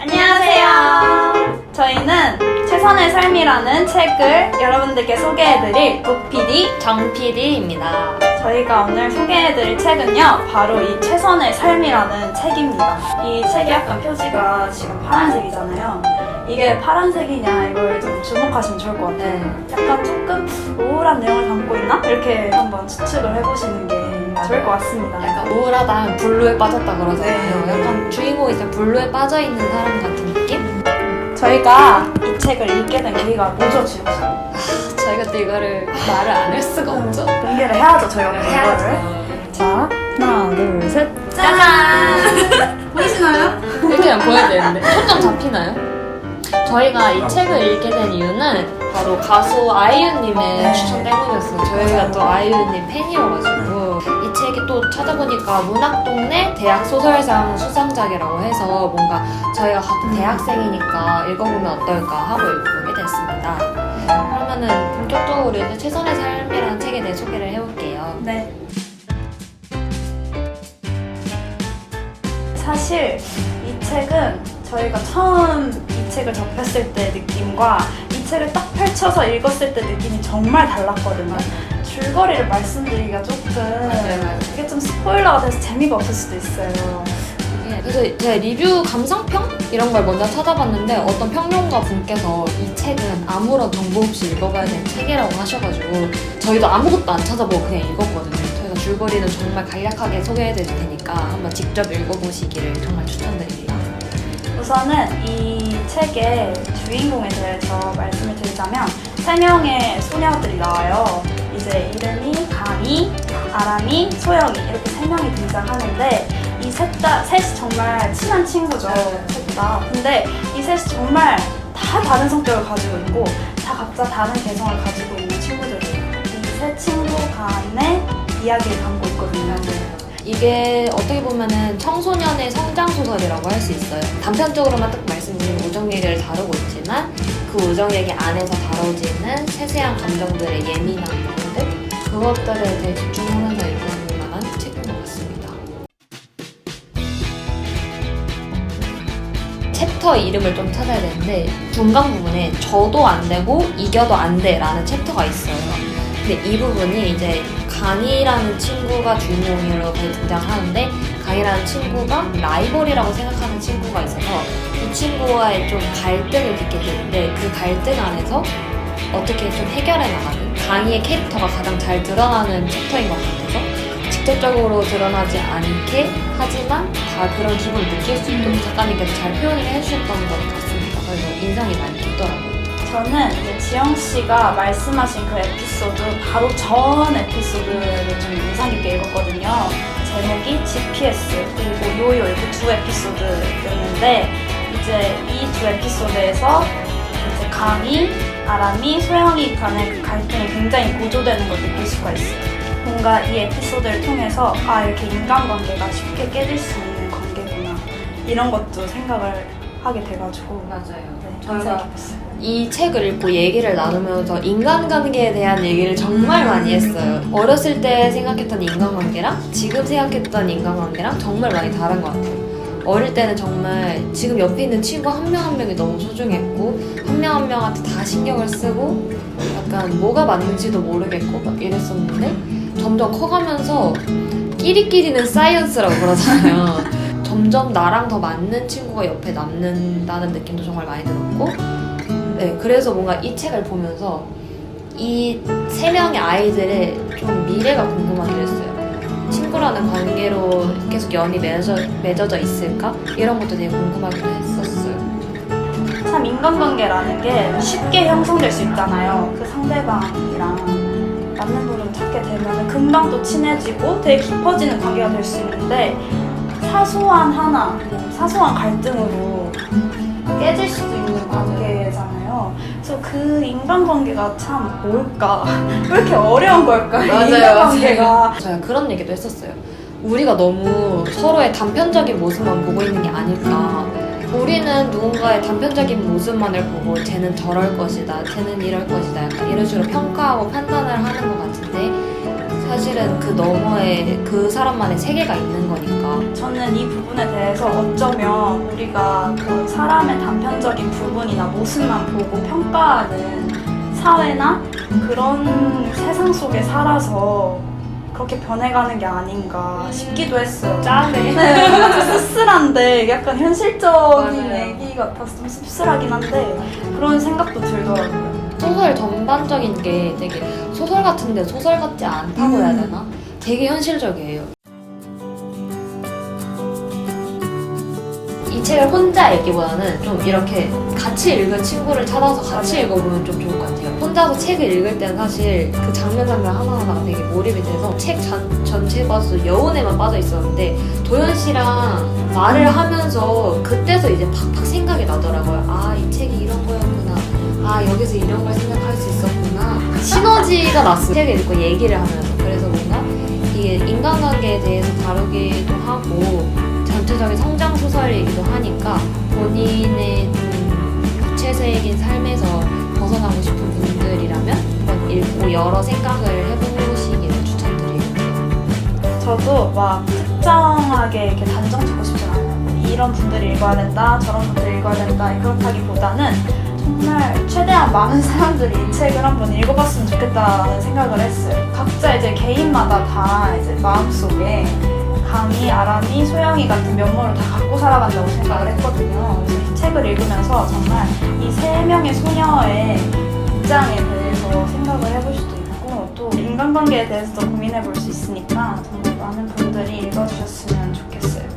안녕하세요. 저희는 최선의 삶이라는 책을 여러분들께 소개해드릴 도PD 정PD입니다. 저희가 오늘 소개해드릴 책은요, 바로 이 최선의 삶이라는 책입니다. 이 책의 약간 표지가 지금 파란색이잖아요. 이게 파란색이냐, 이걸 좀 주목하시면 좋을 것 같아요. 약간 조금 우울한 내용을 담고 있나? 이렇게 한번 추측을 해보시는 게 좋을 것 같습니다. 약간 우울하다 하면 블루에 빠졌다 그러잖아요. 네. 약간 주인공이 이제 블루에 빠져 있는 사람 같은 느낌? 저희가 이 책을 읽게 된 계기가 뭐죠, 지금? 저희가 또 이거를 말을 안 할 수가 없죠. 공개를 해야죠, 저희가 또 이거를. 자, 하나, 둘, 셋. 짜잔! 보이시나요? 이렇게 그냥 보여야 되는데. 초점 잡히나요? 저희가 이 책을 읽게 된 이유는 바로 가수 아이유님의 네. 추천 때문이었어요. 저희가 또 아이유님 팬이어가지고 이 책이 또 찾아보니까 문학동네 대학 소설상 수상작이라고 해서 뭔가 저희가 같은 대학생이니까 읽어보면 어떨까 하고 읽어보게 됐습니다. 그러면은 본격적으로 이제 최선의 삶이라는 책에 대해 소개를 해볼게요. 네. 사실 이 책은 저희가 처음 이 책을 접했을 때 느낌과 이 책을 딱 펼쳐서 읽었을 때 느낌이 정말 달랐거든요. 줄거리를 말씀드리기가 조금 맞아요, 맞아요. 그게 좀 스포일러가 돼서 재미가 없을 수도 있어요. 네, 그래서 제가 리뷰 감상평 이런 걸 먼저 찾아봤는데 어떤 평론가 분께서 이 책은 아무런 정보 없이 읽어봐야 되는 책이라고 하셔가지고 저희도 아무것도 안 찾아보고 그냥 읽었거든요. 저희가 줄거리는 정말 간략하게 소개해드릴 테니까 한번 직접 읽어보시기를 정말 추천드립니다. 우선은 이 책의 주인공에 대해서 말씀을 드리자면 세 명의 소녀들이 나와요. 이제 이름이 강희, 아람이, 소영이 이렇게 세 명이 등장하는데 이 셋다 셋이 정말 친한 친구죠. 셋 다. 근데 이 셋이 정말 다 다른 성격을 가지고 있고 다 각자 다른 개성을 가지고 있는 친구들이에요. 이 세 친구 간의 이야기를 담고 있거든요. 이게 어떻게 보면은 청소년의 성장 소설이라고 할 수 있어요. 단편적으로만 딱 말씀드리면 우정 얘기를 다루고 있지만 그 우정 얘기 안에서 다뤄지는 세세한 감정들의 예민한 부분들 그것들에 대해 집중하면서 읽어볼 만한 책인 것 같습니다. 챕터 이름을 좀 찾아야 되는데 중간 부분에 저도 안 되고 이겨도 안 돼라는 챕터가 있어요. 근데 이 부분이 이제 강이라는 친구가 주인공으로 등장하는데 강이라는 친구가 라이벌이라고 생각하는 친구가 있어서 이 친구와의 좀 갈등을 겪게 되는데 그 갈등 안에서 어떻게 좀 해결해 나가는 강이의 캐릭터가 가장 잘 드러나는 챕터인 것 같아서 직접적으로 드러나지 않게 하지만 다 그런 기분을 느낄 수 있도록 작가님께서 잘 표현을 해주셨던 것 같습니다. 그래서 인상이 많이 깊더라고요. 저는 이제 지영 씨가 말씀하신 그 에피소드 바로 전 에피소드를 좀 인상 깊게 읽었거든요. 제목이 GPS 그리고 요요 이렇게 두 에피소드였는데 이제 이 두 에피소드에서 이제 강이, 아람이, 소영이 간의 그 갈등이 굉장히 고조되는 걸 느낄 수가 있어요. 뭔가 이 에피소드를 통해서 아 이렇게 인간관계가 쉽게 깨질 수 있는 관계구나 이런 것도 생각을 하게 돼가지고 맞아요. 네, 저희가 깊었어요. 이 책을 읽고 얘기를 나누면서 인간관계에 대한 얘기를 정말 많이 했어요. 어렸을 때 생각했던 인간관계랑 지금 생각했던 인간관계랑 정말 많이 다른 것 같아요. 어릴 때는 정말 지금 옆에 있는 친구 한 명 한 명이 너무 소중했고 한 명 한 명한테 다 신경을 쓰고 약간 뭐가 맞는지도 모르겠고 막 이랬었는데 점점 커가면서 끼리끼리는 사이언스라고 그러잖아요. 점점 나랑 더 맞는 친구가 옆에 남는다는 느낌도 정말 많이 들었고 네, 그래서 뭔가 이 책을 보면서 이 세 명의 아이들의 좀 미래가 궁금하기도 했어요. 친구라는 관계로 계속 연이 맺어, 맺어져 있을까? 이런 것도 되게 궁금하기도 했었어요. 참 인간관계라는 게 쉽게 형성될 수 있잖아요. 그 상대방이랑 맞는 분을 찾게 되면 금방 또 친해지고 되게 깊어지는 관계가 될 수 있는데 사소한 하나, 뭐 사소한 갈등으로 깨질 수도 있는 관계잖아요. 그래서 그 인간관계가 참 뭘까? 왜 이렇게 어려운 걸까? 이 인간관계가. 제가 그런 얘기도 했었어요. 우리가 너무 서로의 단편적인 모습만 보고 있는 게 아닐까. 우리는 누군가의 단편적인 모습만을 보고 쟤는 저럴 것이다, 쟤는 이럴 것이다, 약간 이런 식으로 평가하고 판단을 하는 것 같은데 사실은 그 너머에 그 사람만의 세계가 있는 거니까. 저는 이 부분에 대해서 어쩌면 우리가 그 사람의 단편적인 부분이나 모습만 보고 평가하는 사회나 그런 세상 속에 살아서 그렇게 변해가는 게 아닌가 싶기도 했어요. 짠해. 네, 쓸쓸한데 이게 약간 현실적인 맞아요. 얘기 같아서 좀 씁쓸하긴 한데 그런 생각도 들더라고요. 소설 전반적인 게 되게 소설 같은데 소설 같지 않다고 해야 음. 되나? 되게 현실적이에요. 이 책을 혼자 읽기보다는 좀 이렇게 같이 읽은 친구를 찾아서 같이 맞아요. 읽어보면 좀 좋을 것 같아요. 혼자서 책을 읽을 때는 사실 그 장면 장면 하나하나가 되게 몰입이 돼서 책 전, 전체가 여운에만 빠져 있었는데 도현 씨랑 말을 하면서 그때서 이제 팍팍 생각이 나더라고요. 아, 이 책이 이런 거였구나. 아, 여기서 이런 걸 생각할 수 있었구나. 시너지가 났어요. 책을 읽고 얘기를 하면서. 그래서 뭔가 이게 인간관계에 대해서 다루기도 하고 전체적인 성장 소설이기도 하니까 본인의 좀 구체적인 삶에서 벗어나고 싶은 분들이라면 한번 읽고 여러 생각을 해보시기를 추천드릴게요. 저도 막 특정하게 이렇게 단정 짓고 싶진 않아요. 이런 분들이 읽어야 된다, 저런 분들이 읽어야 된다, 그렇다기보다는 정말 최대한 많은 사람들이 이 책을 한번 읽어봤으면 좋겠다라는 생각을 했어요. 각자 이제 개인마다 다 이제 마음속에 강희, 아람이, 소영이 같은 면모를 다 갖고 살아간다고 생각을 했거든요. 그래서 이 책을 읽으면서 정말 이 세 명의 소녀의 입장에 대해서 생각을 해볼 수도 있고 또 인간관계에 대해서도 고민해 볼 수 있으니까 정말 많은 분들이 읽어주셨으면 좋겠어요.